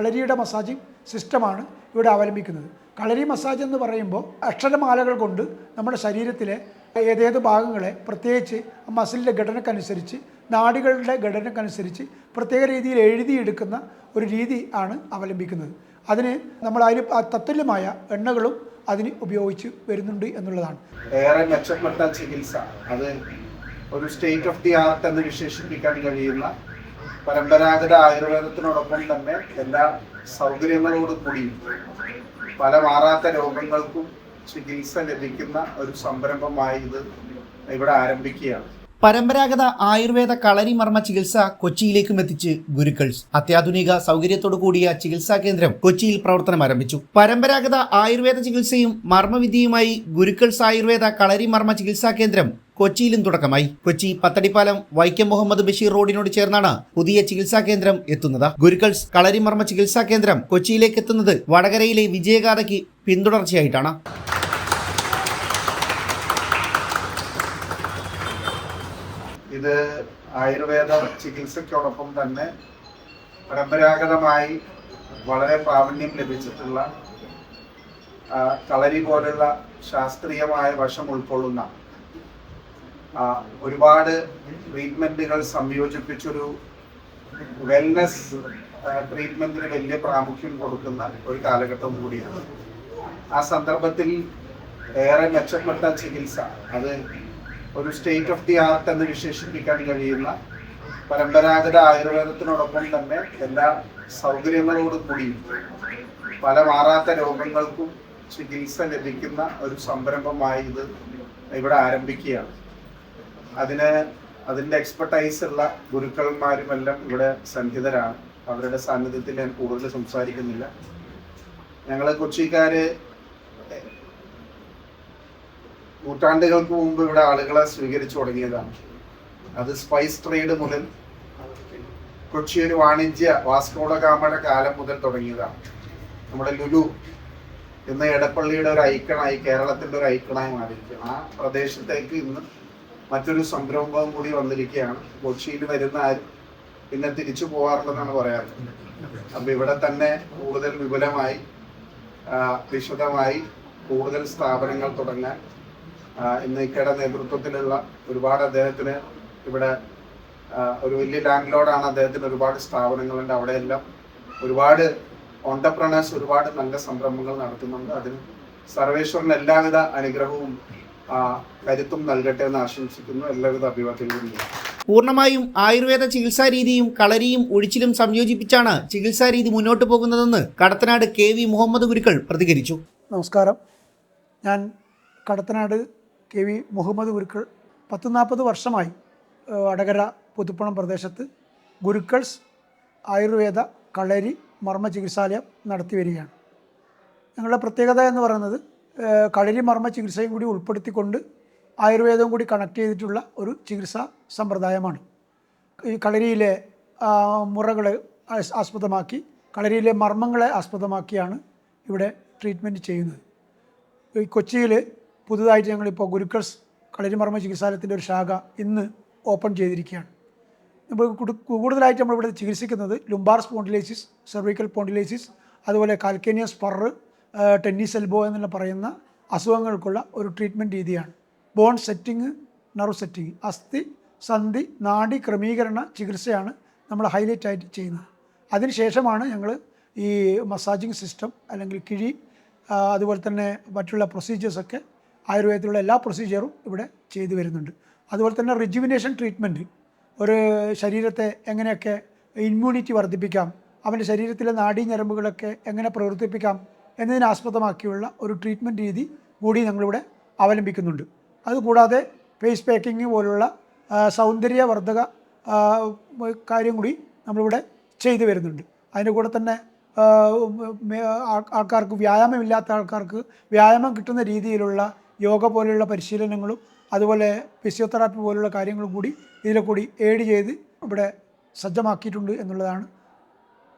കളരിയുടെ massaging സിസ്റ്റമാണ് ഇവിടെ അവലംബിക്കുന്നത്. കളരി massage എന്ന് പറയുമ്പോൾ അക്ഷരമാലകൾ കൊണ്ട് നമ്മുടെ ശരീരത്തിലെ ഏതേത് ഭാഗങ്ങളെ പ്രത്യേകിച്ച് മസിലിന്റെ ഘടനക്കനുസരിച്ച് നാടികളുടെ ഘടനക്കനുസരിച്ച് പ്രത്യേക രീതിയിൽ എഴുതിയെടുക്കുന്ന ഒരു രീതി ആണ് അവലംബിക്കുന്നത്. അതിന് നമ്മൾ അതിന് തത്തുല്യമായ എണ്ണകളും അതിന് ഉപയോഗിച്ച് വരുന്നുണ്ട് എന്നുള്ളതാണ്. ഏറെ മെച്ചപ്പെട്ട ചികിത്സ. അത് ഒരു സ്റ്റേറ്റ് ഓഫ് ദി ആർട്ട് എന്ന് വിശേഷിപ്പിക്കാൻ കഴിയുന്ന പരമ്പരാഗത ആയുർവേദത്തിനോടൊപ്പം തന്നെ എല്ലാ സൗകര്യങ്ങളോട് കൂടി പല മാറാത്ത രോഗങ്ങൾക്കും ചികിത്സ ലഭിക്കുന്ന ഒരു സംരംഭമായി ഇത് ഇവിടെ ആരംഭിക്കുകയാണ്. പരമ്പരാഗത ആയുർവേദ കളരി മർമ്മ ചികിത്സ കൊച്ചിയിലേക്കും എത്തിച്ച് ഗുരുക്കൾ അത്യാധുനിക സൗകര്യത്തോടു കൂടിയ ചികിത്സാ കേന്ദ്രം കൊച്ചിയിൽ പ്രവർത്തനം ആരംഭിച്ചു. പരമ്പരാഗത ആയുർവേദ ചികിത്സയും മർമ്മവിദ്യയുമായി ഗുരുക്കൾസ് ആയുർവേദ കളരി മർമ്മ ചികിത്സാ കേന്ദ്രം കൊച്ചിയിലും തുടക്കമായി. കൊച്ചി പത്തടിപ്പാലം വൈക്കം മുഹമ്മദ് ബഷീർ റോഡിനോട് ചേർന്നാണ് പുതിയ ചികിത്സാ കേന്ദ്രം എത്തുന്നത്. ഗുരുക്കൾസ് കളരിമർമ്മ ചികിത്സാ കേന്ദ്രം കൊച്ചിയിലേക്ക് എത്തുന്നത് വടകരയിലെ വിജയഗാഥയ്ക്ക് പിന്തുടർച്ചയായിട്ടാണ്. ഇത് ആയുർവേദ ചികിത്സയ്ക്കോടൊപ്പം തന്നെ പരമ്പരാഗതമായി വളരെ പ്രാവീണ്യം ലഭിച്ചിട്ടുള്ള കളരി പോലുള്ള ശാസ്ത്രീയമായ വശം ഉൾക്കൊള്ളുന്ന ഒരുപാട് ട്രീറ്റ്മെന്റുകൾ സംയോജിപ്പിച്ചൊരു വെൽനസ് ട്രീറ്റ്മെന്റിന് വലിയ പ്രാമുഖ്യം കൊടുക്കുന്ന ഒരു കാലഘട്ടം കൂടിയാണ്. ആ സന്ദർഭത്തിൽ ഏറെ മെച്ചപ്പെട്ട ചികിത്സ അത് ഒരു സ്റ്റേറ്റ് ഓഫ് ദി ആർട്ട് എന്ന് വിശേഷിപ്പിക്കാൻ കഴിയുന്ന പരമ്പരാഗത ആയുർവേദത്തിനോടൊപ്പം തന്നെ എല്ലാ സൗകര്യങ്ങളോടും കൂടി പല മാറാത്ത രോഗങ്ങൾക്കും ചികിത്സ ലഭിക്കുന്ന ഒരു സംരംഭമായി ഇത് ഇവിടെ ആരംഭിക്കുകയാണ്. അതിന് അതിന്റെ എക്സ്പെർട്ടൈസ് ഉള്ള ഗുരുക്കന്മാരുമെല്ലാം ഇവിടെ സന്നിഹിതരാണ്. അവരുടെ സാന്നിധ്യത്തിൽ ഞാൻ കൂടുതൽ സംസാരിക്കുന്നില്ല. ഞങ്ങൾ കൊച്ചിക്കാര് നൂറ്റാണ്ടുകൾക്ക് മുമ്പ് ഇവിടെ ആളുകളെ സ്വീകരിച്ചു തുടങ്ങിയതാണ്. അത് സ്പൈസ് ട്രേഡ് മുതൽ കൊച്ചി ഒരു വാണിജ്യ വാസ്കോഡ ഗാമയുടെ കാലം മുതൽ തുടങ്ങിയതാണ്. നമ്മുടെ ലുലു എന്ന എടപ്പള്ളിയുടെ ഒരു ഐക്കണായി കേരളത്തിന്റെ ഒരു ഐക്കണായി മാറിയിരിക്കുകയാണ്. ആ പ്രദേശത്തേക്ക് ഇന്ന് മറ്റൊരു സംരംഭം കൂടി വന്നിരിക്കുകയാണ്. കൊച്ചിയിൽ വരുന്ന ആരും? പിന്നെ തിരിച്ചു പോകാറുണ്ടെന്നാണ് പറയാറ്. അപ്പൊ ഇവിടെ തന്നെ കൂടുതൽ വിപുലമായി വിശദമായി കൂടുതൽ സ്ഥാപനങ്ങൾ തുടങ്ങാൻ ഇന്ന് ഇക്കയുടെ നേതൃത്വത്തിലുള്ള ഒരുപാട് അദ്ദേഹത്തിന് ഇവിടെ ഒരു വലിയ ലാൻഡ് ലോഡാണ് അദ്ദേഹത്തിന് ഒരുപാട് സ്ഥാപനങ്ങളുണ്ട്. അവിടെയെല്ലാം ഒരുപാട് ഓണ്ടർപ്രണേഴ്സ് ഒരുപാട് നല്ല സംരംഭങ്ങൾ നടത്തുന്നുണ്ട്. അതിന് സർവേശ്വരൻ എല്ലാവിധ അനുഗ്രഹവും കരുത്തും നൽകട്ടെ എന്ന് ആശംസിക്കുന്നു. എല്ലാവിധ അഭിവാദ്യങ്ങളും പൂർണമായും ആയുർവേദ ചികിത്സാ രീതിയും കളരിയും ഒഴിച്ചിലും സംയോജിപ്പിച്ചാണ് ചികിത്സാ രീതി മുന്നോട്ട് പോകുന്നതെന്ന് കടത്തനാട് കെ വി മുഹമ്മദ് ഗുരുക്കൾ പ്രതികരിച്ചു. നമസ്കാരം. ഞാൻ കടത്തനാട് കെ വി മുഹമ്മദ് ഗുരുക്കൾ പത്ത് നാൽപ്പത് വർഷമായി അടകര വടകര പുതുപ്പണം പ്രദേശത്ത് ഗുരുക്കൾസ് ആയുർവേദ കളരി മർമ്മ ചികിത്സാലയം നടത്തി വരികയാണ്. ഞങ്ങളുടെ പ്രത്യേകത എന്ന് പറയുന്നത് ഏഹ്, കളരി മർമ്മ ചികിത്സയും കൂടി ഉൾപ്പെടുത്തിക്കൊണ്ട് ആയുർവേദവും കൂടി കണക്ട് ചെയ്തിട്ടുള്ള ഒരു ചികിത്സാ സമ്പ്രദായമാണ്. ഈ കളരിയിലെ മുറകളെ ആസ്- ആസ്പദമാക്കി കളരിയിലെ മർമ്മങ്ങളെ ആസ്പദമാക്കിയാണ് ഇവിടെ ട്രീറ്റ്മെന്റ് ചെയ്യുന്നത്. ഈ കൊച്ചിയിൽ പുതുതായിട്ട് ഞങ്ങളിപ്പോൾ ഗുരുക്കൾസ് കളരിമർമ്മ ചികിത്സാലയത്തിന്റെ ഒരു ശാഖ ഇന്ന് ഓപ്പൺ ചെയ്തിരിക്കുകയാണ്. നമ്മൾ കുടു- കൂടുതലായിട്ട് നമ്മളിവിടെ ചികിത്സിക്കുന്നത് ലുംബാർ സ്പോണ്ടിലൈസിസ് സെർവിക്കൽ സ്പോണ്ടിലൈസിസ് അതുപോലെ കാൽക്കേനിയസ് പറ് ടെന്നീസ് എൽബോ എന്നുള്ള പറയുന്ന അസുഖങ്ങൾക്കുള്ള ഒരു ട്രീറ്റ്മെന്റ് രീതിയാണ്. ബോൺ സെറ്റിങ് നർവ് സെറ്റിങ് അസ്ഥി സന്ധി നാഡി ക്രമീകരണ ചികിത്സയാണ് നമ്മൾ ഹൈലൈറ്റ് ആയിട്ട് ചെയ്യുന്നത്. അതിനുശേഷമാണ് ഞങ്ങൾ ഈ മസാജിങ് സിസ്റ്റം അല്ലെങ്കിൽ കിഴി അതുപോലെ തന്നെ മറ്റുള്ള പ്രൊസീജിയേഴ്സൊക്കെ ആയുർവേദത്തിലുള്ള എല്ലാ പ്രൊസീജിയറും ഇവിടെ ചെയ്തു വരുന്നുണ്ട്. അതുപോലെ തന്നെ റിജുവിനേഷൻ ട്രീറ്റ്മെന്റ് ഒരു ശരീരത്തെ എങ്ങനെയൊക്കെ ഇമ്മ്യൂണിറ്റി വർദ്ധിപ്പിക്കാം അവന്റെ ശരീരത്തിലെ നാഡീ ഞരമ്പുകളൊക്കെ എങ്ങനെ പ്രവർത്തിപ്പിക്കാം എന്നതിനെ ആസ്പദമാക്കിയുള്ള ഒരു ട്രീറ്റ്മെന്റ് രീതി കൂടി ഞങ്ങളിവിടെ അവലംബിക്കുന്നുണ്ട്. അതുകൂടാതെ ഫേസ് പാക്കിങ് പോലുള്ള സൗന്ദര്യവർദ്ധക കാര്യം കൂടി നമ്മളിവിടെ ചെയ്തു വരുന്നുണ്ട്. അതിന്റെ കൂടെ തന്നെ ആൾക്കാർക്ക് വ്യായാമമില്ലാത്ത ആൾക്കാർക്ക് വ്യായാമം കിട്ടുന്ന രീതിയിലുള്ള യോഗ പോലെയുള്ള പരിശീലനങ്ങളും അതുപോലെ ഫിസിയോതെറാപ്പി പോലുള്ള കാര്യങ്ങളും കൂടി ഇതിലെ കൂടി ഏഡ് ചെയ്ത് ഇവിടെ സജ്ജമാക്കിയിട്ടുണ്ട് എന്നുള്ളതാണ്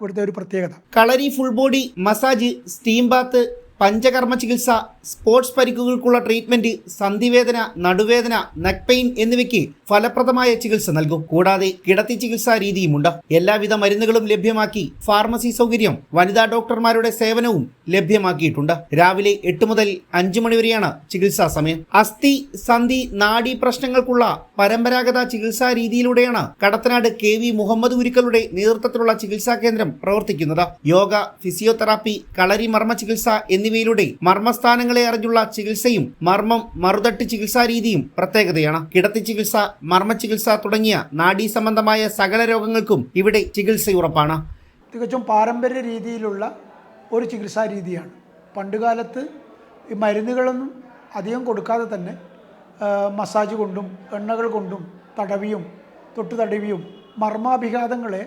ഇവിടുത്തെ ഒരു പ്രത്യേകത. Kalari full body massage steam bath Panchakarma ചികിത്സ സ്പോർട്സ് പരിക്കുകൾക്കുള്ള ട്രീറ്റ്മെന്റ് സന്ധിവേദന നടുവേദന നെക്ക് പെയിൻ എന്നിവയ്ക്ക് ഫലപ്രദമായ ചികിത്സ നൽകും. കൂടാതെ കിടത്തി ചികിത്സാ രീതിയുമുണ്ട്. എല്ലാവിധ മരുന്നുകളും ലഭ്യമാക്കി ഫാർമസി സൗകര്യം വനിതാ ഡോക്ടർമാരുടെ സേവനവും ലഭ്യമാക്കിയിട്ടുണ്ട്. രാവിലെ എട്ട് മുതൽ അഞ്ചു മണിവരെയാണ് ചികിത്സാ സമയം. അസ്ഥി സന്ധി നാഡി പ്രശ്നങ്ങൾക്കുള്ള പരമ്പരാഗത ചികിത്സാ രീതിയിലൂടെയാണ് കടത്തനാട് കെ വി മുഹമ്മദ് ഉരുക്കലുടെ നേതൃത്വത്തിലുള്ള ചികിത്സാ കേന്ദ്രം പ്രവർത്തിക്കുന്നത്. യോഗ ഫിസിയോതെറാപ്പി കളരി മർമ്മ ചികിത്സ എന്നിവയിലൂടെ മർമ്മസ്ഥാനങ്ങളെ അറിഞ്ഞുള്ള ചികിത്സയും മർമ്മം മറുതട്ട് ചികിത്സാ രീതിയും പ്രത്യേകതയാണ്. കിടത്തി ചികിത്സ മർമ്മ ചികിത്സ തുടങ്ങിയ നാഡീ സംബന്ധമായ സകല രോഗങ്ങൾക്കും ഇവിടെ ചികിത്സയുറപ്പാണ്. തികച്ചും പാരമ്പര്യ രീതിയിലുള്ള ഒരു ചികിത്സാ രീതിയാണ്. പണ്ടുകാലത്ത് ഈ മരുന്നുകളൊന്നും അധികം കൊടുക്കാതെ തന്നെ മസാജ് കൊണ്ടും എണ്ണകൾ കൊണ്ടും തടവിയും തൊട്ടു തടവിയും മർമാഭിഘാതങ്ങളെ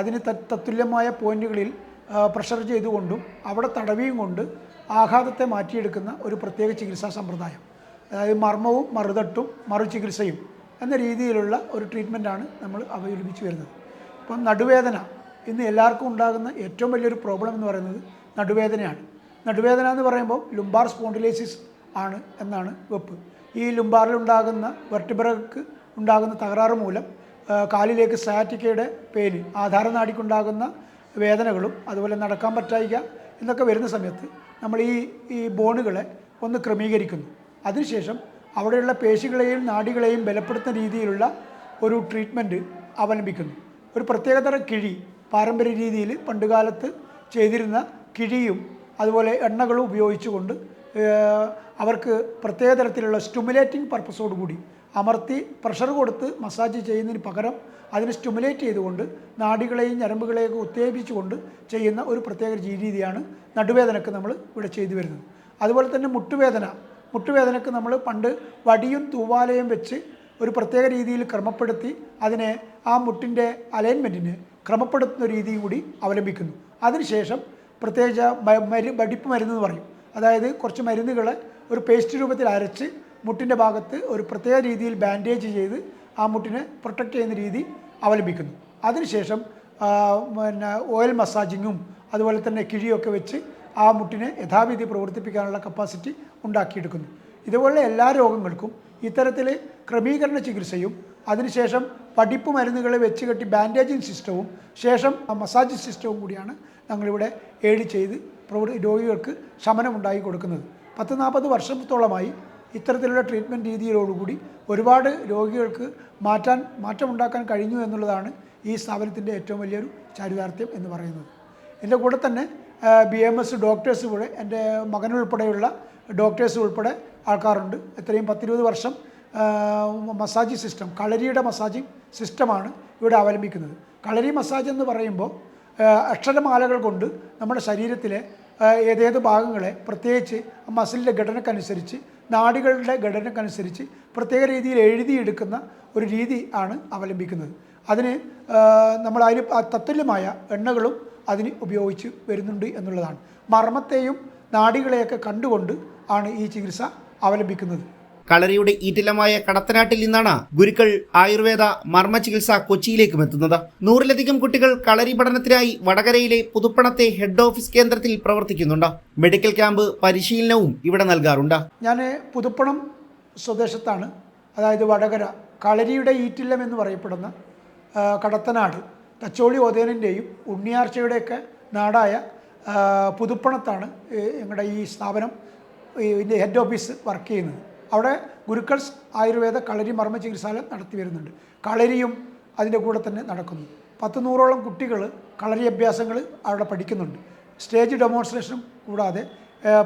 അതിന് തത്തുല്യമായ പോയിന്റുകളിൽ പ്രഷർ ചെയ്തുകൊണ്ടും അവിടെ തടവിയും കൊണ്ട് ആഘാതത്തെ മാറ്റിയെടുക്കുന്ന ഒരു പ്രത്യേക ചികിത്സാ സമ്പ്രദായം. അതായത് മർമ്മവും മറുതട്ടും മറു ചികിത്സയും എന്ന രീതിയിലുള്ള ഒരു ട്രീറ്റ്മെന്റാണ് നമ്മൾ അവലംബിച്ച് വരുന്നത്. ഇപ്പം നടുവേദന ഇന്ന് എല്ലാവർക്കും ഉണ്ടാകുന്ന ഏറ്റവും വലിയൊരു പ്രോബ്ലം എന്ന് പറയുന്നത് നടുവേദനയാണ്. നടുവേദന എന്ന് പറയുമ്പോൾ ലുംബാർ സ്പോണ്ടിലൈസിസ് ആണ് എന്നാണ് വെപ്പ്. ഈ ലുംബാറിലുണ്ടാകുന്ന വെർട്ടിബ്രക്ക് ഉണ്ടാകുന്ന തകരാറ് മൂലം കാലിലേക്ക് സാറ്റിക്കയുടെ പേന് ആധാരനാടിക്കുണ്ടാകുന്ന വേദനകളും അതുപോലെ നടക്കാൻ പറ്റായിക എന്നൊക്കെ വരുന്ന സമയത്ത് നമ്മൾ ഈ ഈ ബോണുകളെ ഒന്ന് ക്രമീകരിക്കുന്നു. അതിനുശേഷം അവിടെയുള്ള പേശികളെയും നാടികളെയും ബലപ്പെടുത്തുന്ന രീതിയിലുള്ള ഒരു ട്രീറ്റ്മെന്റ് അവലംബിക്കുന്നു. ഒരു പ്രത്യേകതരം കിഴി പാരമ്പര്യ രീതിയിൽ പണ്ടുകാലത്ത് ചെയ്തിരുന്ന കിഴിയും അതുപോലെ എണ്ണകളും ഉപയോഗിച്ചുകൊണ്ട് അവർക്ക് പ്രത്യേക തരത്തിലുള്ള സ്റ്റിമുലേറ്റിംഗ് പർപ്പസോടുകൂടി അമർത്തി പ്രഷർ കൊടുത്ത് മസാജ് ചെയ്യുന്നതിന് പകരം അതിനെ സ്റ്റിമുലേറ്റ് ചെയ്തുകൊണ്ട് നാഡികളെയും ഞരമ്പുകളെയൊക്കെ ഉത്തേജിപ്പിച്ചുകൊണ്ട് ചെയ്യുന്ന ഒരു പ്രത്യേക രീതിയാണ് നടുവേദനക്ക് നമ്മൾ ഇവിടെ ചെയ്തു വരുന്നത്. അതുപോലെ തന്നെ മുട്ടുവേദന. മുട്ടുവേദനക്ക് നമ്മൾ പണ്ട് വടിയും തൂവാലയും വെച്ച് ഒരു പ്രത്യേക രീതിയിൽ ക്രമപ്പെടുത്തി അതിനെ ആ മുട്ടിന്റെ അലൈൻമെന്റിന് ക്രമപ്പെടുത്തുന്ന രീതി കൂടി അവലംബിക്കുന്നു. അതിനുശേഷം പ്രത്യേകിച്ച് മരു വടിപ്പ് മരുന്ന് എന്ന് പറയും. അതായത് കുറച്ച് മരുന്നുകൾ ഒരു പേസ്റ്റ് രൂപത്തിൽ അരച്ച് മുട്ടിന്റെ ഭാഗത്ത് ഒരു പ്രത്യേക രീതിയിൽ ബാൻഡേജ് ചെയ്ത് ആ മുട്ടിനെ പ്രൊട്ടക്റ്റ് ചെയ്യുന്ന രീതി അവലംബിക്കുന്നു. അതിനുശേഷം പിന്നെ ഓയിൽ മസാജിങ്ങും അതുപോലെ തന്നെ കിഴിയൊക്കെ വെച്ച് ആ മുട്ടിനെ യഥാവിധി പ്രവർത്തിപ്പിക്കാനുള്ള കപ്പാസിറ്റി ഉണ്ടാക്കിയെടുക്കുന്നു. ഇതുപോലുള്ള എല്ലാ രോഗങ്ങൾക്കും ഇത്തരത്തിൽ ക്രമീകരണ ചികിത്സയും അതിനുശേഷം പഠിപ്പ് മരുന്നുകൾ വെച്ച് കെട്ടി ബാൻഡേജിങ് സിസ്റ്റവും ശേഷം മസാജ് സിസ്റ്റവും കൂടിയാണ് ഞങ്ങളിവിടെ ഏഡ് ചെയ്ത് രോഗികൾക്ക് രോഗികൾക്ക് ശമനമുണ്ടാക്കി കൊടുക്കുന്നത്. പത്ത് നാൽപ്പത് വർഷത്തോളമായി ഇത്തരത്തിലുള്ള ട്രീറ്റ്മെന്റ് രീതിയിലോടുകൂടി ഒരുപാട് രോഗികൾക്ക് മാറ്റാൻ മാറ്റമുണ്ടാക്കാൻ കഴിഞ്ഞു എന്നുള്ളതാണ് ഈ സ്ഥാപനത്തിന്റെ ഏറ്റവും വലിയൊരു ചാരിതാർത്ഥ്യം എന്ന് പറയുന്നത്. എന്റെ കൂടെ തന്നെ ബി എം എസ് ഡോക്ടേഴ്സ് കൂടെ എന്റെ മകനുൾപ്പെടെയുള്ള ഡോക്ടേഴ്സ് ഉൾപ്പെടെ ആൾക്കാരുണ്ട്. എത്രയും പത്തിരുപത് വർഷം മസാജി സിസ്റ്റം കളരിയുടെ മസാജിങ് സിസ്റ്റമാണ് ഇവിടെ അവലംബിക്കുന്നത്. കളരി മസാജ് എന്ന് പറയുമ്പോൾ അക്ഷരമാലകൾ കൊണ്ട് നമ്മുടെ ശരീരത്തിലെ ഏതേത് ഭാഗങ്ങളെ പ്രത്യേകിച്ച് മസിലിന്റെ ഘടനക്കനുസരിച്ച് നാടികളുടെ ഘടനക്കനുസരിച്ച് പ്രത്യേക രീതിയിൽ എഴുതിയെടുക്കുന്ന ഒരു രീതി ആണ് അവലംബിക്കുന്നത്. അതിന് നമ്മൾ അതിന് തത്തുല്യമായ എണ്ണകളും അതിന് ഉപയോഗിച്ച് വരുന്നുണ്ട് എന്നുള്ളതാണ്. മർമ്മത്തെയും നാടികളെയൊക്കെ കണ്ടുകൊണ്ട് ആണ് ഈ ചികിത്സ അവലംബിക്കുന്നത്. കളരിയുടെ ഈറ്റിലമായ കടത്തനാട്ടിൽ നിന്നാണ് ഗുരുക്കൾ ആയുർവേദ മർമ്മ ചികിത്സ കൊച്ചിയിലേക്കും എത്തുന്നത്. നൂറിലധികം കുട്ടികൾ കളരി പഠനത്തിനായി വടകരയിലെ പുതുപ്പണത്തെ ഹെഡ് ഓഫീസ് കേന്ദ്രത്തിൽ പ്രവർത്തിക്കുന്നുണ്ട്. മെഡിക്കൽ ക്യാമ്പ് പരിശീലനവും ഇവിടെ നൽകാറുണ്ട്. ഞാൻ പുതുപ്പണം സ്വദേശത്താണ്. അതായത് വടകര കളരിയുടെ ഈറ്റില്ലം എന്ന് പറയപ്പെടുന്ന കടത്തനാട് തച്ചോളി ഓതേനിന്റെയും ഉണ്ണിയാർച്ചയുടെയൊക്കെ നാടായ പുതുപ്പണത്താണ് ഞങ്ങളുടെ ഈ സ്ഥാപനം ഇതിന്റെ ഹെഡ് ഓഫീസ് വർക്ക് ചെയ്യുന്നത്. അവിടെ ഗുരുക്കൾസ് ആയുർവേദ കളരി മർമ്മ ചികിത്സാലയം നടത്തി വരുന്നുണ്ട്. കളരിയും അതിന്റെ കൂടെ തന്നെ നടക്കുന്നു. പത്ത് നൂറോളം കുട്ടികൾ കളരി അഭ്യാസങ്ങൾ അവിടെ പഠിക്കുന്നുണ്ട്. സ്റ്റേജ് ഡെമോൺസ്ട്രേഷനും കൂടാതെ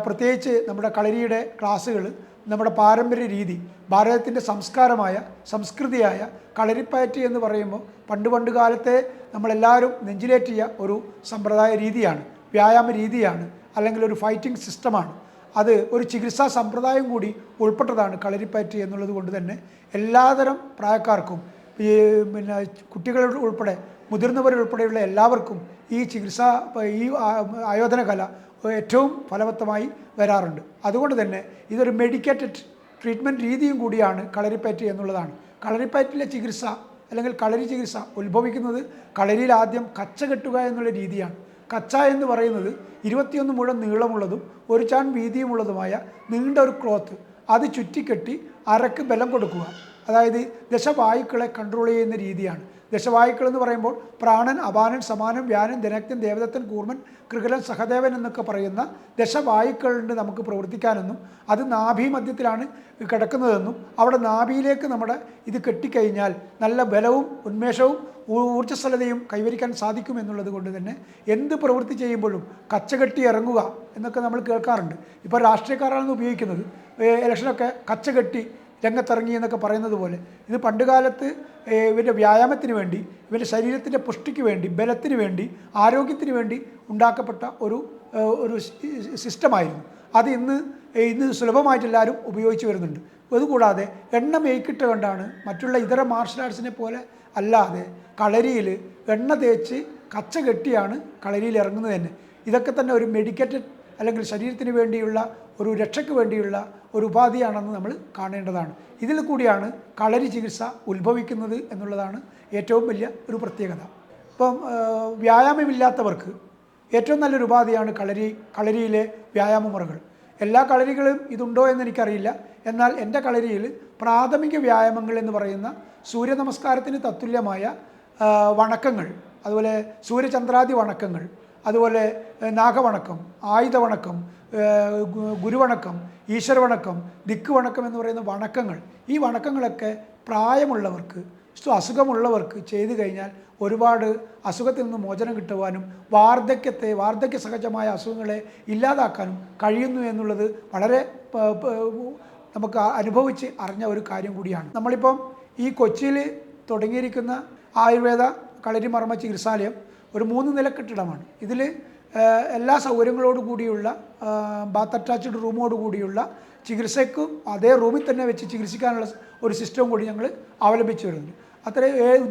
പ്രത്യേകിച്ച് നമ്മുടെ കളരിയുടെ ക്ലാസ്സുകൾ നമ്മുടെ പാരമ്പര്യ രീതി ഭാരതത്തിന്റെ സംസ്കാരമായ സംസ്കൃതിയായ കളരിപ്പയറ്റ് എന്ന് പറയുമ്പോൾ പണ്ട് പണ്ട് കാലത്തെ നമ്മളെല്ലാവരും നെഞ്ചിലേറ്റിയ ഒരു സമ്പ്രദായ രീതിയാണ്. വ്യായാമ രീതിയാണ്. അല്ലെങ്കിൽ ഒരു ഫൈറ്റിംഗ് സിസ്റ്റമാണ്. അത് ഒരു ചികിത്സാ സമ്പ്രദായം കൂടി ഉൾപ്പെട്ടതാണ് കളരിപ്പയറ്റ് എന്നുള്ളത് കൊണ്ട് തന്നെ എല്ലാതരം പ്രായക്കാർക്കും ഈ പിന്നെ കുട്ടികൾ ഉൾപ്പെടെ മുതിർന്നവരുൾപ്പെടെയുള്ള എല്ലാവർക്കും ഈ ചികിത്സാ ഈ ആയോധന കല ഏറ്റവും ഫലവത്തമായി വരാറുണ്ട്. അതുകൊണ്ട് തന്നെ ഇതൊരു മെഡിക്കേറ്റഡ് ട്രീറ്റ്മെന്റ് രീതിയും കൂടിയാണ് കളരിപ്പയറ്റ് എന്നുള്ളതാണ്. കളരിപ്പയറ്റിലെ ചികിത്സ അല്ലെങ്കിൽ കളരി ചികിത്സ ഉത്ഭവിക്കുന്നത് കളരിയിൽ ആദ്യം കച്ച കെട്ടുക എന്നുള്ള രീതിയാണ്. കച്ച എന്ന് പറയുന്നത് ഇരുപത്തിയൊന്ന് മുഴം നീളമുള്ളതും ഒരു ചാൺ വീതിയുമുള്ളതുമായ നീണ്ട ഒരു ക്ലോത്ത്. അത് ചുറ്റിക്കെട്ടി അരക്ക് ബലം കൊടുക്കുക. അതായത് ദശവായുക്കളെ കൺട്രോൾ ചെയ്യുന്ന രീതിയാണ്. ദശവായുക്കൾ എന്ന് പറയുമ്പോൾ പ്രാണൻ അപാനൻ സമാനം വ്യാനൻ ദിനക്തൻ ദേവദത്തൻ കൂർമൻ കൃകലൻ സഹദേവൻ എന്നൊക്കെ പറയുന്ന ദശവായുക്കളുണ്ട് നമുക്ക് പ്രവർത്തിക്കാനെന്നും അത് നാഭി മധ്യത്തിലാണ് കിടക്കുന്നതെന്നും അവിടെ നാഭിയിലേക്ക് നമ്മുടെ ഇത് കെട്ടിക്കഴിഞ്ഞാൽ നല്ല ബലവും ഉന്മേഷവും ഊർജസ്വലതയും കൈവരിക്കാൻ സാധിക്കും എന്നുള്ളത് കൊണ്ട് തന്നെ എന്ത് പ്രവൃത്തി ചെയ്യുമ്പോഴും കച്ചകെട്ടി ഇറങ്ങുക എന്നൊക്കെ നമ്മൾ കേൾക്കാറുണ്ട്. ഇപ്പോൾ രാഷ്ട്രീയക്കാരാണ് ഉപയോഗിക്കുന്നത്. ഇലക്ഷനൊക്കെ കച്ചകെട്ടി രംഗത്തിറങ്ങി എന്നൊക്കെ പറയുന്നത് പോലെ ഇത് പണ്ടുകാലത്ത് ഇവന്റെ വ്യായാമത്തിന് വേണ്ടി ഇവന്റെ ശരീരത്തിന്റെ പുഷ്ടിക്ക് വേണ്ടി ബലത്തിന് വേണ്ടി ആരോഗ്യത്തിന് വേണ്ടി ഉണ്ടാക്കപ്പെട്ട ഒരു ഒരു സിസ്റ്റമായിരുന്നു. അത് ഇന്ന് ഇന്ന് സുലഭമായിട്ട് എല്ലാവരും ഉപയോഗിച്ച് വരുന്നുണ്ട്. അതുകൂടാതെ എണ്ണ മേക്കിട്ട് കൊണ്ടാണ് മറ്റുള്ള ഇതര മാർഷൽ ആർട്സിനെ പോലെ അല്ലാതെ കളരിയിൽ എണ്ണ തേച്ച് കച്ച കെട്ടിയാണ് കളരിയിൽ ഇറങ്ങുന്നത് തന്നെ. ഇതൊക്കെ തന്നെ ഒരു മെഡിക്കേറ്റഡ് അല്ലെങ്കിൽ ശരീരത്തിന് വേണ്ടിയുള്ള ഒരു രക്ഷയ്ക്ക് വേണ്ടിയുള്ള ഒരു ഉപാധിയാണെന്ന് നമ്മൾ കാണേണ്ടതാണ്. ഇതിൽ കൂടിയാണ് കളരി ചികിത്സ ഉത്ഭവിക്കുന്നത് എന്നുള്ളതാണ് ഏറ്റവും വലിയ ഒരു പ്രത്യേകത. ഇപ്പം വ്യായാമമില്ലാത്തവർക്ക് ഏറ്റവും നല്ലൊരു ഉപാധിയാണ് കളരി കളരിയിലെ വ്യായാമ മുറകൾ എല്ലാ കളരികളും ഇതുണ്ടോ എന്ന് എനിക്കറിയില്ല എന്നാൽ എന്റെ കളരിയിൽ പ്രാഥമിക വ്യായാമങ്ങൾ എന്ന് പറയുന്ന സൂര്യ നമസ്കാരത്തിന് തത്തുല്യമായ വണക്കങ്ങൾ അതുപോലെ സൂര്യചന്ദ്രാദി വണക്കങ്ങൾ അതുപോലെ നാഗവണക്കം ആയുധവണക്കം ഗുരുവണക്കം ഈശ്വരവണക്കം ദിക്ക് വണക്കം എന്ന് പറയുന്ന വണക്കങ്ങൾ ഈ വണക്കങ്ങളൊക്കെ പ്രായമുള്ളവർക്ക് അസുഖമുള്ളവർക്ക് ചെയ്തു കഴിഞ്ഞാൽ ഒരുപാട് അസുഖത്തിൽ നിന്ന് മോചനം കിട്ടുവാനും വാർദ്ധക്യത്തെ വാർദ്ധക്യ സഹജമായ അസുഖങ്ങളെ ഇല്ലാതാക്കാനും കഴിയുന്നു എന്നുള്ളത് വളരെ നമുക്ക് അനുഭവിച്ച് അറിഞ്ഞ ഒരു കാര്യം കൂടിയാണ്. നമ്മളിപ്പം ഈ കൊച്ചിയിൽ തുടങ്ങിയിരിക്കുന്ന ആയുർവേദ കളരിമർമ്മ ചികിത്സാലയം ഒരു മൂന്ന് നില കെട്ടിടമാണ് ഇതിൽ എല്ലാ സൗകര്യങ്ങളോട് കൂടിയുള്ള ബാത്ത് അറ്റാച്ച്ഡ് റൂമോട് കൂടിയുള്ള ചികിത്സയ്ക്കും അതേ റൂമിൽ തന്നെ വെച്ച് ചികിത്സിക്കാനുള്ള ഒരു സിസ്റ്റവും കൂടി ഞങ്ങൾ അവലംബിച്ചു വരുന്നുണ്ട്. അത്ര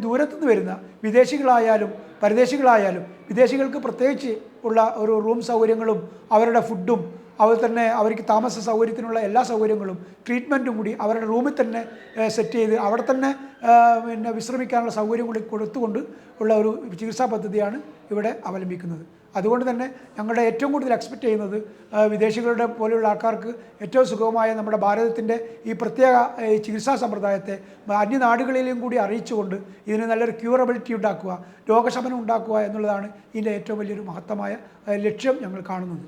ദൂരത്തുനിന്ന് വരുന്ന വിദേശികളായാലും പരദേശികളായാലും വിദേശികൾക്ക് പ്രത്യേകിച്ച് ഉള്ള ഒരു റൂം സൗകര്യങ്ങളും അവരുടെ ഫുഡും അതുപോലെ തന്നെ അവർക്ക് താമസ സൗകര്യത്തിനുള്ള എല്ലാ സൗകര്യങ്ങളും ട്രീറ്റ്മെന്റും കൂടി അവരുടെ റൂമിൽ തന്നെ സെറ്റ് ചെയ്ത് അവിടെ തന്നെ പിന്നെ വിശ്രമിക്കാനുള്ള സൗകര്യം കൂടി കൊടുത്തുകൊണ്ട് ഉള്ള ഒരു ചികിത്സാ പദ്ധതിയാണ് ഇവിടെ അവലംബിക്കുന്നത്. അതുകൊണ്ട് തന്നെ ഞങ്ങളുടെ ഏറ്റവും കൂടുതൽ എക്സ്പെക്റ്റ് ചെയ്യുന്നത് വിദേശികളുടെ പോലെയുള്ള ആൾക്കാർക്ക് ഏറ്റവും സുഗമമായ നമ്മുടെ ഭാരതത്തിന്റെ ഈ പ്രത്യേക ചികിത്സാ സമ്പ്രദായത്തെ അന്യനാടുകളിലും കൂടി അറിയിച്ചുകൊണ്ട് ഇതിന് നല്ലൊരു ക്യൂറബിലിറ്റി ഉണ്ടാക്കുക രോഗശമനം ഉണ്ടാക്കുക എന്നുള്ളതാണ് ഇതിന്റെ ഏറ്റവും വലിയൊരു മഹത്തമായ ലക്ഷ്യം ഞങ്ങൾ കാണുന്നത്.